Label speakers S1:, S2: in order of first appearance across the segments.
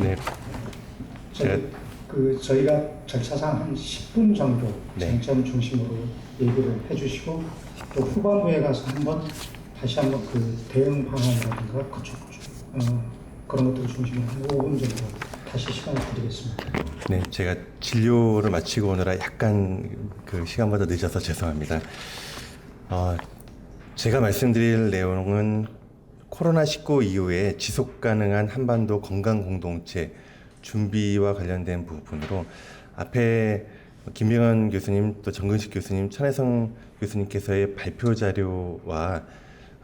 S1: 네.
S2: 저희,
S1: 제가-
S2: 그 저희가 절차상 한 10분 정도
S1: 네.
S2: 쟁점 중심으로 얘기를 해주시고 또 후반부에 가서 한번 다시 한번 그 대응 방안이라든가 그쪽 어, 그런 것들을 중심으로 한 5분 정도 다시 시간을 드리겠습니다.
S1: 네, 제가 진료를 마치고 오느라 약간 그 시간보다 늦어서 죄송합니다. 어, 제가 말씀드릴 내용은 코로나19 이후에 지속 가능한 한반도 건강 공동체 준비와 관련된 부분으로 앞에 김병현 교수님 또 정근식 교수님 천혜성 교수님께서의 발표 자료와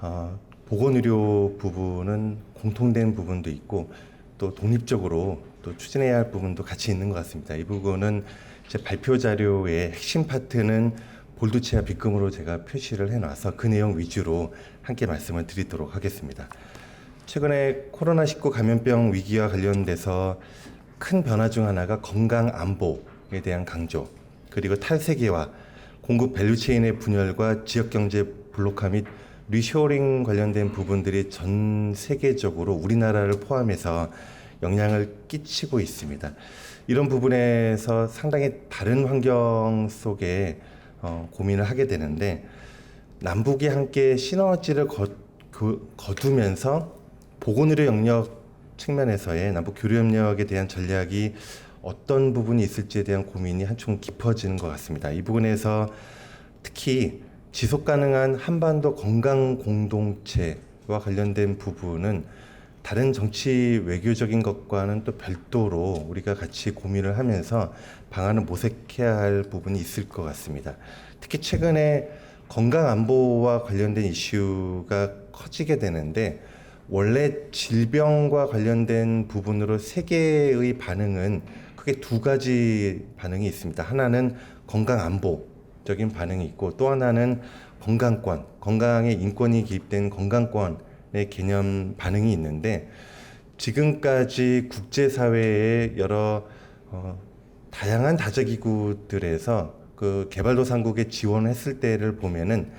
S1: 어, 보건의료 부분은 공통된 부분도 있고 또 독립적으로 또 추진해야 할 부분도 같이 있는 것 같습니다. 이 부분은 제 발표 자료의 핵심 파트는 볼드체와 빗금으로 제가 표시를 해놔서 그 내용 위주로 함께 말씀을 드리도록 하겠습니다. 최근에 코로나19 감염병 위기와 관련돼서 큰 변화 중 하나가 건강 안보에 대한 강조, 그리고 탈세계화, 공급 밸류체인의 분열과 지역 경제 블록화 및 리쇼링 관련된 부분들이 전 세계적으로 우리나라를 포함해서 영향을 끼치고 있습니다. 이런 부분에서 상당히 다른 환경 속에 어, 고민을 하게 되는데 남북이 함께 시너지를 거, 그, 거두면서 보건의료 영역 측면에서의 남북 교류 협력에 대한 전략이 어떤 부분이 있을지에 대한 고민이 한층 깊어지는 것 같습니다. 이 부분에서 특히 지속 가능한 한반도 건강 공동체와 관련된 부분은 다른 정치 외교적인 것과는 또 별도로 우리가 같이 고민을 하면서 방안을 모색해야 할 부분이 있을 것 같습니다. 특히 최근에 건강 안보와 관련된 이슈가 커지게 되는데 원래 질병과 관련된 부분으로 세계의 반응은 크게 두 가지 반응이 있습니다. 하나는 건강 안보적인 반응이 있고 또 하나는 건강권, 건강에 인권이 기입된 건강권의 개념 반응이 있는데 지금까지 국제사회의 여러 어, 다양한 다자기구들에서 그 개발도상국에 지원했을 때를 보면은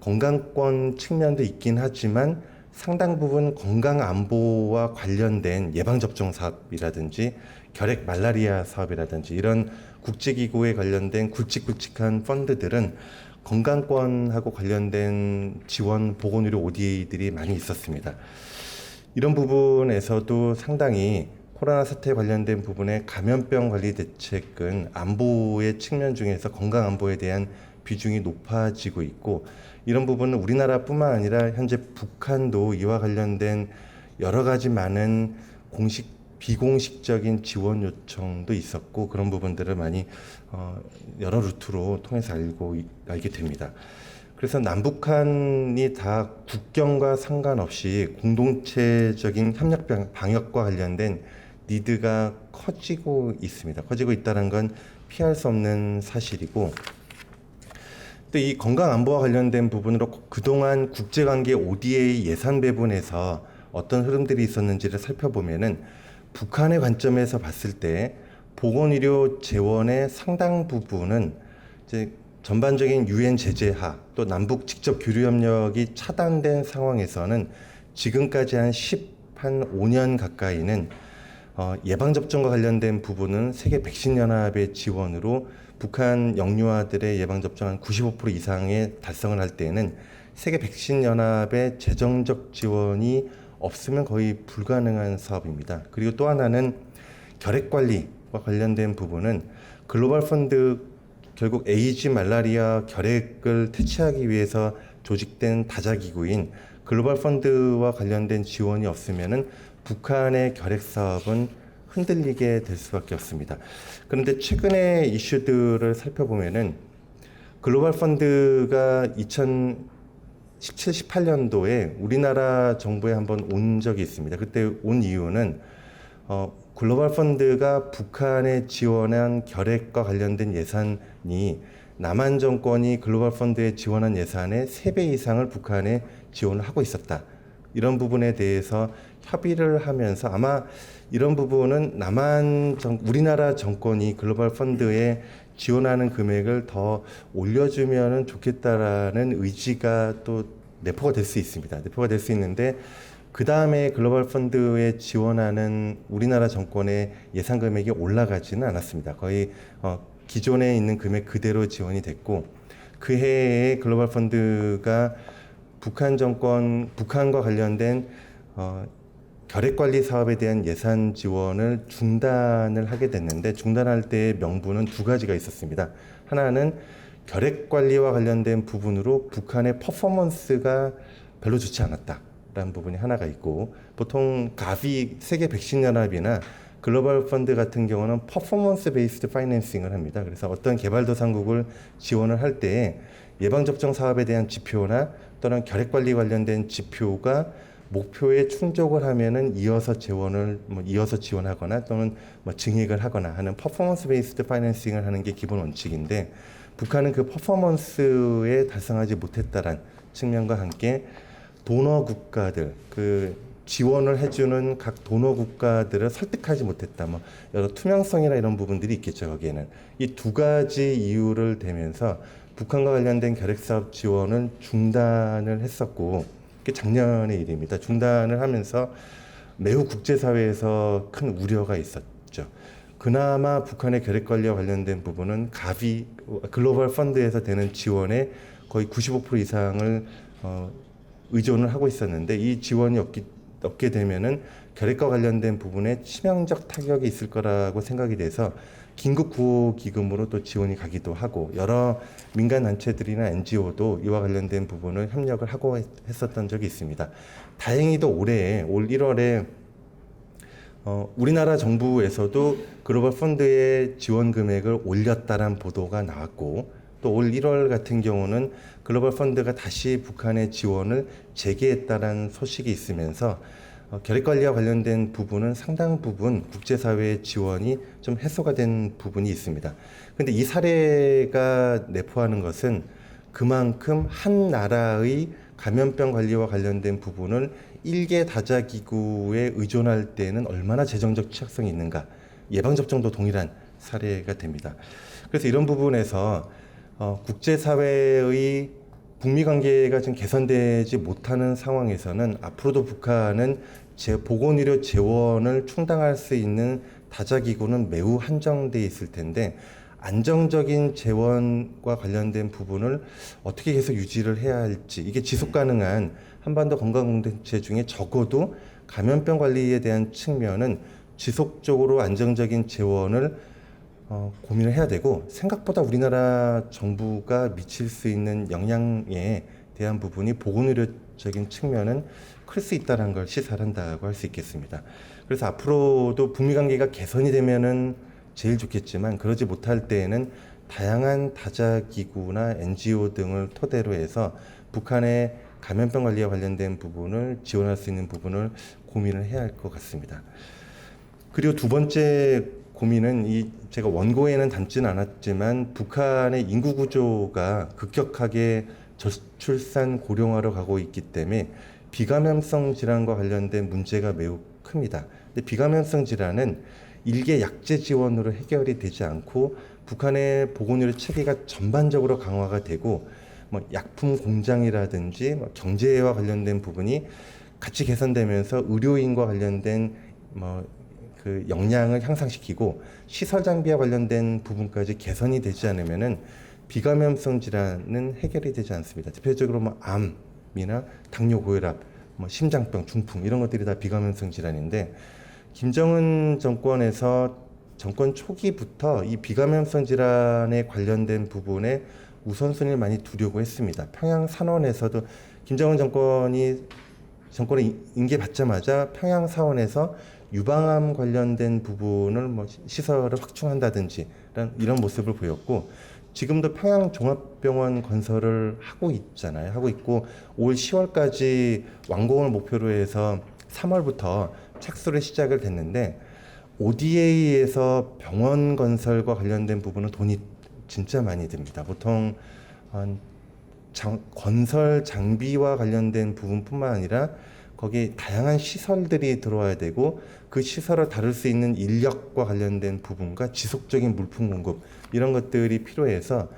S1: 건강권 측면도 있긴 하지만 상당 부분 건강 안보와 관련된 예방 접종 사업이라든지 결핵 말라리아 사업이라든지 이런 국제기구에 관련된 굵직굵직한 펀드들은 건강권하고 관련된 지원 보건의료 ODA들이 많이 있었습니다. 이런 부분에서도 상당히 코로나 사태 관련된 부분에 감염병 관리 대책은 안보의 측면 중에서 건강 안보에 대한 비중이 높아지고 있고 이런 부분은 우리나라뿐만 아니라 현재 북한도 이와 관련된 여러 가지 많은 공식 비공식적인 지원 요청도 있었고 그런 부분들을 많이 어, 여러 루트로 통해서 알고 이- 알게 됩니다. 그래서 남북한이 다 국경과 상관없이 공동체적인 협력 병- 방역과 관련된 니드가 커지고 있습니다. 커지고 있다는 건 피할 수 없는 사실이고 또 이 건강 안보와 관련된 부분으로 그동안 국제관계 ODA 예산 배분에서 어떤 흐름들이 있었는지를 살펴보면은 북한의 관점에서 봤을 때 보건의료 재원의 상당 부분은 이제 전반적인 유엔 제재하 또 남북 직접 교류 협력이 차단된 상황에서는 지금까지 한 10, 한 5년 가까이는 어, 예방 접종과 관련된 부분은 세계 백신 연합의 지원으로 북한 영유아들의 예방 접종 한 95% 이상의 달성을 할 때에는 세계 백신 연합의 재정적 지원이 없으면 거의 불가능한 사업입니다. 그리고 또 하나는 결핵 관리와 관련된 부분은 글로벌 펀드 결국 에이즈, 말라리아, 결핵을 퇴치하기 위해서 조직된 다자기구인 글로벌 펀드와 관련된 지원이 없으면은 북한의 결핵 사업은 흔들리게 될 수밖에 없습니다. 그런데 최근의 이슈들을 살펴보면은 글로벌 펀드가 2017, 18년도에 우리나라 정부에 한번 온 적이 있습니다. 그때 온 이유는 어, 글로벌 펀드가 북한에 지원한 결핵과 관련된 예산이 남한 정권이 글로벌 펀드에 지원한 예산의 3배 이상을 북한에 지원을 하고 있었다. 이런 부분에 대해서 협의를 하면서 아마 이런 부분은 남한 정, 우리나라 정권이 글로벌 펀드에 지원하는 금액을 더 올려주면 좋겠다라는 의지가 또 내포가 될 수 있습니다. 내포가 될 수 있는데 그 다음에 글로벌 펀드에 지원하는 우리나라 정권의 예산 금액이 올라가지는 않았습니다. 거의 어, 기존에 있는 금액 그대로 지원이 됐고 그 해에 글로벌 펀드가 북한 정권 북한과 관련된 어, 결핵 관리 사업에 대한 예산 지원을 중단을 하게 됐는데 중단할 때의 명분은 두 가지가 있었습니다. 하나는 결핵 관리와 관련된 부분으로 북한의 퍼포먼스가 별로 좋지 않았다라는 부분이 하나가 있고 보통 가비 세계 백신 연합이나 글로벌 펀드 같은 경우는 퍼포먼스 베이스드 파이낸싱을 합니다. 그래서 어떤 개발도상국을 지원을 할 때에 예방접종 사업에 대한 지표나 또는 결핵 관리 관련된 지표가 목표에 충족을 하면은 이어서 재원을 뭐 이어서 지원하거나 또는 뭐 증액을 하거나 하는 퍼포먼스 베이스드 파이낸싱을 하는 게 기본 원칙인데 북한은 그 퍼포먼스에 달성하지 못했다란 측면과 함께 도너 국가들 그 지원을 해주는 각 도너 국가들을 설득하지 못했다. 뭐 여러 투명성이나 이런 부분들이 있겠죠 거기에는 이 두 가지 이유를 대면서 북한과 관련된 결핵 사업 지원을 중단을 했었고 그게 작년의 일입니다. 중단을 하면서 매우 국제사회에서 큰 우려가 있었죠. 그나마 북한의 결핵 관리와 관련된 부분은 가비 글로벌 펀드에서 되는 지원의 거의 95% 이상을 어, 의존을 하고 있었는데 이 지원이 없기, 없게 되면은 결핵과 관련된 부분에 치명적 타격이 있을 거라고 생각이 돼서 긴급 구호 기금으로 또 지원이 가기도 하고 여러 민간 단체들이나 NGO도 이와 관련된 부분을 협력을 하고 했- 했었던 적이 있습니다. 다행히도 올해 올 1월에 어, 우리나라 정부에서도 글로벌 펀드의 지원 금액을 올렸다란 보도가 나왔고 또 올 1월 같은 경우는 글로벌 펀드가 다시 북한의 지원을 재개했다는 소식이 있으면서 어, 결핵 관리와 관련된 부분은 상당 부분 국제사회의 지원이 좀 해소가 된 부분이 있습니다. 근데 이 사례가 내포하는 것은 그만큼 한 나라의 감염병 관리와 관련된 부분을 일개 다자 기구에 의존할 때는 얼마나 재정적 취약성이 있는가 예방 접종도 동일한 사례가 됩니다. 그래서 이런 부분에서 어, 국제사회의 북미 관계가 지금 개선되지 못하는 상황에서는 앞으로도 북한은 제 보건의료 재원을 충당할 수 있는 다자기구는 매우 한정돼 있을 텐데 안정적인 재원과 관련된 부분을 어떻게 계속 유지를 해야 할지 이게 지속 가능한 한반도 건강 공동체 중에 적어도 감염병 관리에 대한 측면은 지속적으로 안정적인 재원을 어, 고민을 해야 되고 생각보다 우리나라 정부가 미칠 수 있는 영향에 대한 부분이 보건의료적인 측면은 클 수 있다는 걸 시사한다고 할 수 있겠습니다. 그래서 앞으로도 북미 관계가 개선이 되면은 제일 좋겠지만 그러지 못할 때에는 다양한 다자 기구나 NGO 등을 토대로 해서 북한의 감염병 관리와 관련된 부분을 지원할 수 있는 부분을 고민을 해야 할 것 같습니다. 그리고 두 번째 고민은 이 제가 원고에는 담지는 않았지만 북한의 인구 구조가 급격하게 저출산 고령화로 가고 있기 때문에 비감염성 질환과 관련된 문제가 매우 큽니다. 근데 비감염성 질환은 일개 약제 지원으로 해결이 되지 않고 북한의 보건의료 체계가 전반적으로 강화가 되고 뭐 약품 공장이라든지 뭐 경제와 관련된 부분이 같이 개선되면서 의료인과 관련된 뭐 그 역량을 향상시키고 시설 장비와 관련된 부분까지 개선이 되지 않으면은 비감염성 질환은 해결이 되지 않습니다. 대표적으로 뭐 암이나 당뇨 고혈압, 뭐 심장병, 중풍 이런 것들이 다 비감염성 질환인데 김정은 정권에서 정권 초기부터 이 비감염성 질환에 관련된 부분에 우선순위를 많이 두려고 했습니다. 평양 산원에서도 김정은 정권이 정권을 인계받자마자 평양 사원에서 유방암 관련된 부분을 뭐 시- 시설을 확충한다든지 이런, 이런 모습을 보였고 지금도 평양 종합병원 건설을 하고 있잖아요. 하고 있고 올 10월까지 완공을 목표로 해서 3월부터 착수를 시작을 됐는데 ODA에서 병원 건설과 관련된 부분은 돈이 진짜 많이 듭니다. 보통 한 장, 건설 장비와 관련된 부분뿐만 아니라 거기 다양한 시설들이 들어와야 되고 그 시설을 다룰 수 있는 인력과 관련된 부분과 지속적인 물품 공급 이런 것들이 필요해서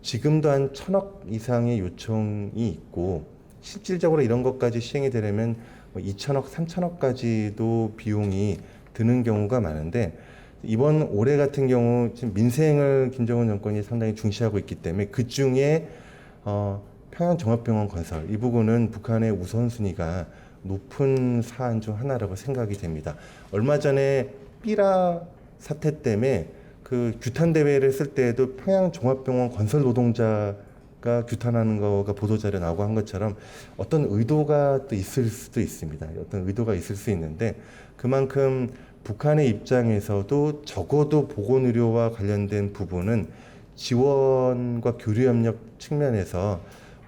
S1: 지금도 한 천억 이상의 요청이 있고 실질적으로 이런 것까지 시행이 되려면 뭐 2천억, 3천억까지도 비용이 드는 경우가 많은데 이번 올해 같은 경우 지금 민생을 김정은 정권이 상당히 중시하고 있기 때문에 그 중에 어, 평양 종합병원 건설 이 부분은 북한의 우선순위가 높은 사안 중 하나라고 생각이 됩니다. 얼마 전에 삐라 사태 때문에 그 규탄 대회를 쓸 때에도 평양 종합병원 건설 노동자가 규탄하는 거가 보도 자료 나오고 한 것처럼 어떤 의도가 또 있을 수도 있습니다. 어떤 의도가 있을 수 있는데 그만큼 북한의 입장에서도 적어도 보건의료와 관련된 부분은 지원과 교류 협력 측면에서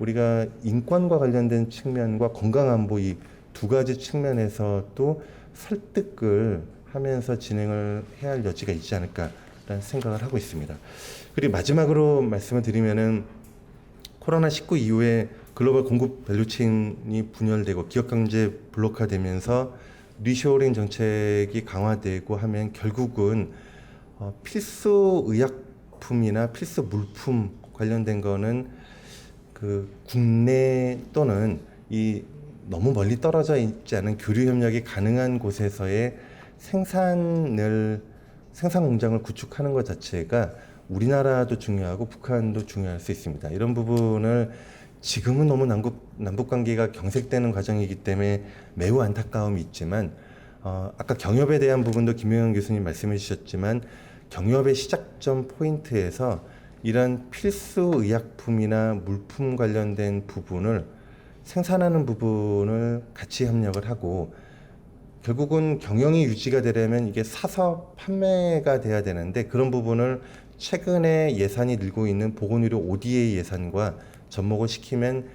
S1: 우리가 인권과 관련된 측면과 건강안보 이 두 가지 측면에서 또 설득을 하면서 진행을 해야 할 여지가 있지 않을까라는 생각을 하고 있습니다. 그리고 마지막으로 말씀을 드리면은 코로나 19 이후에 글로벌 공급 밸류체인이 분열되고 기업 경제 블록화되면서 리쇼링 정책이 강화되고 하면 결국은 어, 필수 의약품이나 필수 물품 관련된 거는 그 국내 또는 이 너무 멀리 떨어져 있지 않은 교류 협력이 가능한 곳에서의 생산을 생산 공장을 구축하는 것 자체가 우리나라도 중요하고 북한도 중요할 수 있습니다. 이런 부분을 지금은 너무 남북 남북 관계가 경색되는 과정이기 때문에 매우 안타까움이 있지만 어, 아까 경협에 대한 부분도 김영현 교수님 말씀해 주셨지만 경협의 시작점 포인트에서 이런 필수 의약품이나 물품 관련된 부분을 생산하는 부분을 같이 협력을 하고 결국은 경영이 유지가 되려면 이게 사서 판매가 돼야 되는데 그런 부분을 최근에 예산이 늘고 있는 보건의료 ODA 예산과 접목을 시키면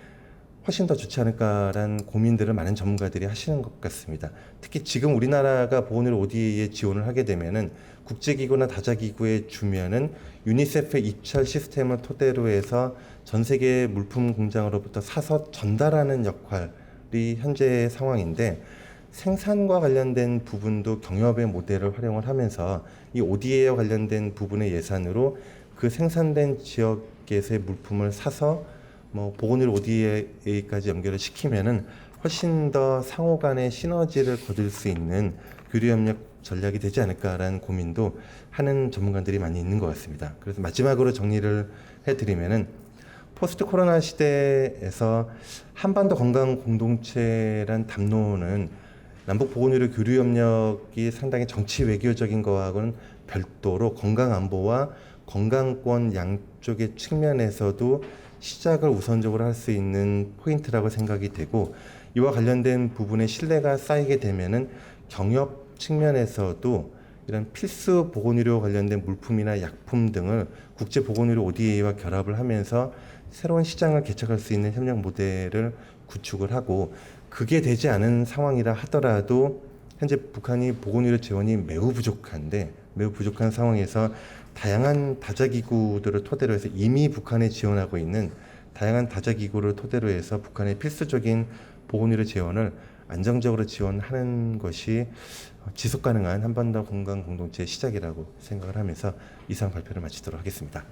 S1: 훨씬 더 좋지 않을까라는 고민들을 많은 전문가들이 하시는 것 같습니다. 특히 지금 우리나라가 보건의료 ODA에 지원을 하게 되면은 국제기구나 다자기구에 주면은 유니세프의 입찰 시스템을 토대로 해서 전 세계 물품 공장으로부터 사서 전달하는 역할이 현재의 상황인데 생산과 관련된 부분도 경협의 모델을 활용을 하면서 이 ODA와 관련된 부분의 예산으로 그 생산된 지역에서의 물품을 사서 뭐 보건의료 ODA까지 연결을 시키면은 훨씬 더 상호 간의 시너지를 거둘 수 있는 교류 협력 전략이 되지 않을까라는 고민도 하는 전문가들이 많이 있는 것 같습니다. 그래서 마지막으로 정리를 해드리면은 포스트 코로나 시대에서 한반도 건강 공동체란 담론은 남북 보건의료 교류 협력이 상당히 정치 외교적인 거하고는 별도로 건강 안보와 건강권 양쪽의 측면에서도 시작을 우선적으로 할 수 있는 포인트라고 생각이 되고 이와 관련된 부분에 신뢰가 쌓이게 되면은 경협 측면에서도 이런 필수 보건의료 관련된 물품이나 약품 등을 국제 보건의료 ODA와 결합을 하면서 새로운 시장을 개척할 수 있는 협력 모델을 구축을 하고 그게 되지 않은 상황이라 하더라도 현재 북한이 보건의료 지원이 매우 부족한데 매우 부족한 상황에서 다양한 다자기구들을 토대로 해서 이미 북한에 지원하고 있는 다양한 다자기구를 토대로 해서 북한의 필수적인 보건의료 지원을 안정적으로 지원하는 것이 지속 가능한 한반도 건강 공동체의 시작이라고 생각을 하면서 이상 발표를 마치도록 하겠습니다.